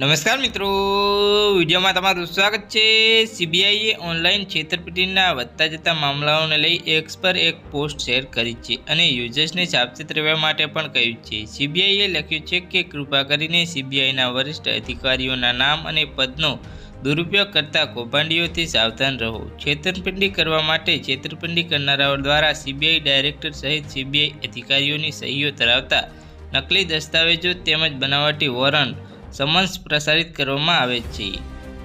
નમસ્કાર મિત્રો. વિડીયોમાં તમારું સ્વાગત છે. સીબીઆઈએ ઓનલાઈન છેતરપિંડીના વધતા જતા મામલાઓને લઈ એક્સ પર એક પોસ્ટ શેર કરી છે અને યુઝર્સને સાવચેત રહેવા માટે પણ કહ્યું છે. સીબીઆઈએ લખ્યું છે કે કૃપા કરીને સીબીઆઈના વરિષ્ઠ અધિકારીઓના નામ અને પદનો દુરુપયોગ કરતા કૌભાંડીઓથી સાવધાન રહો. છેતરપિંડી કરવા માટે છેતરપિંડી કરનારાઓ દ્વારા સીબીઆઈ ડાયરેક્ટર સહિત સીબીઆઈ અધિકારીઓની સહીઓ ધરાવતા નકલી દસ્તાવેજો તેમજ બનાવટી વોરંટ સમન્સ પ્રસારિત કરવામાં આવે છે.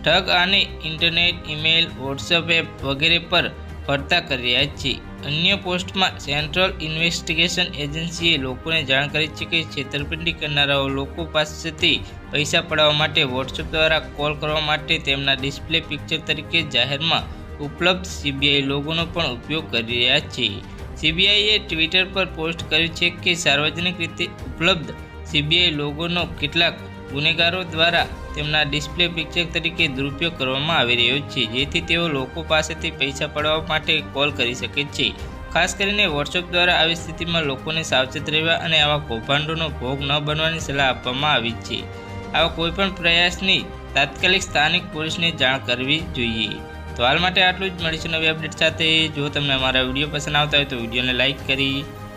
ઠગ આને ઇન્ટરનેટ ઇમેલ વોટ્સએપ એપ વગેરે પર ફરતા કરી રહ્યા છે. અન્ય પોસ્ટમાં સેન્ટ્રલ ઇન્વેસ્ટિગેશન એજન્સીએ લોકોને જાણ કરી છે કે છેતરપિંડી કરનારાઓ લોકો પાસેથી પૈસા પડાવવા માટે વોટ્સએપ દ્વારા કોલ કરવા માટે તેમના ડિસ્પ્લે પિક્ચર તરીકે જાહેરમાં ઉપલબ્ધ સીબીઆઈ લોગોનો પણ ઉપયોગ કરી રહ્યા છે. સીબીઆઈએ ટ્વિટર પર પોસ્ટ કર્યું છે કે સાર્વજનિક રીતે ઉપલબ્ધ સીબીઆઈ લોગોનો કેટલાક ગુનેગારો દ્વારા તેમના ડિસ્પ્લે પિક્ચર તરીકે દુરુપયોગ કરવામાં આવી રહ્યો છે, જેથી તેઓ લોકો પાસેથી પૈસા પડાવવા માટે કોલ કરી શકે છે. ખાસ કરીને વોટ્સઅપ દ્વારા આવી સ્થિતિમાં લોકોને સાવચેત રહેવા અને આવા કૌભાંડોનો ભોગ ન બનવાની સલાહ આપવામાં આવી છે. આવા કોઈપણ પ્રયાસની તાત્કાલિક સ્થાનિક પોલીસને જાણ કરવી જોઈએ. તો હાલ માટે આટલું જ. મળીશું નવી અપડેટ સાથે. જો તમને અમારા વીડિયો પસંદ આવતા હોય તો વિડીયોને લાઇક કરી